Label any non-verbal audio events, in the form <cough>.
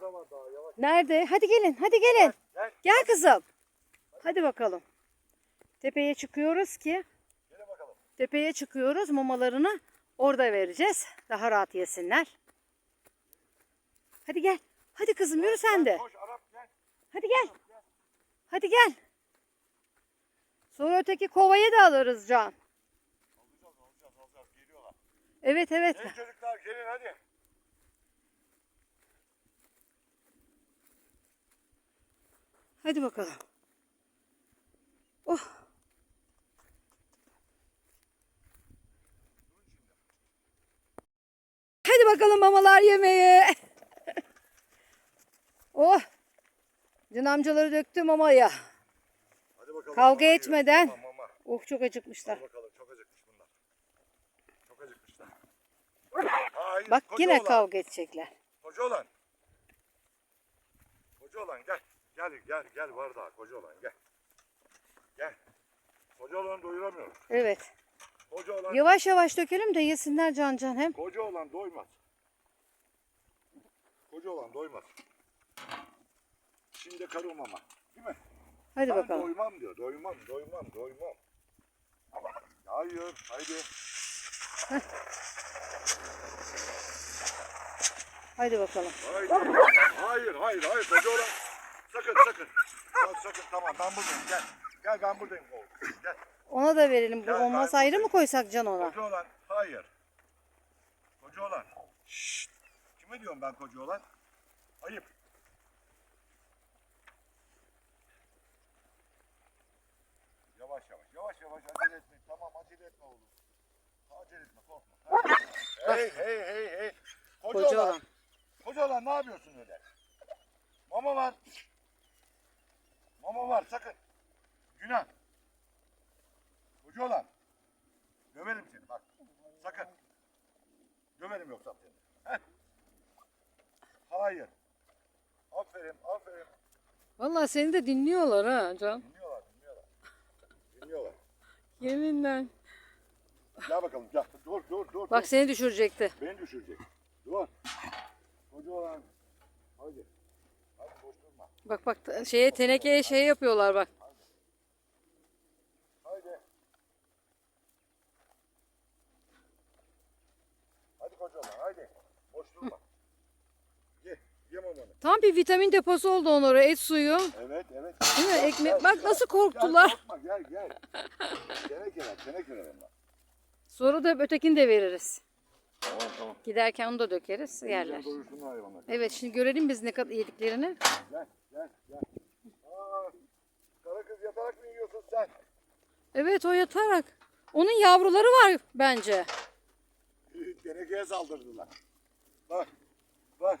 Arkada var daha yavaş. Nerede? Hadi gelin. Hadi gelin. Gel. Gel kızım. Hadi bakalım. Tepeye çıkıyoruz ki Gel bakalım. tepeye çıkıyoruz. Mamalarını orada vereceğiz. Daha rahat yesinler. Hadi gel. Hadi kızım yürü sen de. Koş Arap gel. Hadi gel. Hadi gel. Sonra öteki kovayı da alırız Can. Alacağız alacağız alacağız. Geliyorlar. Evet evet. Hey çocuklar gelin hadi. Hadi bakalım. Oh. Hadi bakalım mamalar yemeğe. <laughs> oh. Can amcaları döktü mamaya. Hadi bakalım. Kavga mama etmeden. Mama, mama. Oh çok acıkmışlar. Hadi bakalım çok acıkmış bunlar. Çok acıkmışlar. <laughs> Hayır, Bak yine olan, kavga edecekler. Koca olan. Koca olan gel. Gel gel gel var daha koca olan gel. Gel. Koca olanı doyuramıyoruz. Evet. Koca olan, Yavaş yavaş dökelim de yesinler can can hem. koca olan doymaz. Koca olan doymaz. Şimdi karı mama. Değil mi? Hadi ben bakalım. doymam diyor. Doymam, doymam, doymam. Hayır, haydi. Hadi bakalım. Hayır, hayır, hayır. Koca olan. Sakın, sakın. Bak sakın, tamam ben buradayım. Gel. Gel ben buradayım. oğlum. Gel. Ona da verelim. Bu Gel, olmaz ben ayrı mı koysak can ona? Koca olan. Hayır. Koca olan. Şşt. Kime diyorum ben koca olan? Ayıp. Yavaş yavaş, yavaş yavaş acele etme. Tamam acele etme oğlum. Acele etme korkma. hey hey hey hey. Koca, Koca olan. olan. Koca olan ne yapıyorsun öyle? Mama var. Mama var sakın. Günah. Koca olan. Döverim seni bak. Sakın. Döverim yoksa seni. Heh. Hayır. Aferin, aferin. Vallahi seni de dinliyorlar ha can. Dinliyorlar, dinliyorlar. Dinliyorlar. Yeminle. Gel bakalım, gel. Dur, dur, dur. Bak dur. seni düşürecekti. Beni düşürecek. Dur. Koca olan. Hadi. Bak bak şeye tenekeye şey yapıyorlar bak. Haydi. Hadi koca olan, haydi. Boş durma. <laughs> Ye, ye mamanı. Tam bir vitamin deposu oldu onlara et suyu. Evet, evet. Değil mi? Ekmek. Gel, Bak gel. nasıl Gel, korktular. korkma, gel, gel. <laughs> Tenekeler, tenekeler onlar. Sonra da ötekini de veririz. Tamam, tamam. Giderken onu da dökeriz yerler. Hayvanlar. Evet şimdi görelim biz ne kadar yediklerini. Gel, gel, gel. Aa, kara kız yatarak mı yiyorsun sen? Evet o yatarak. Onun yavruları var bence. Tenekeye saldırdılar. Bak, bak.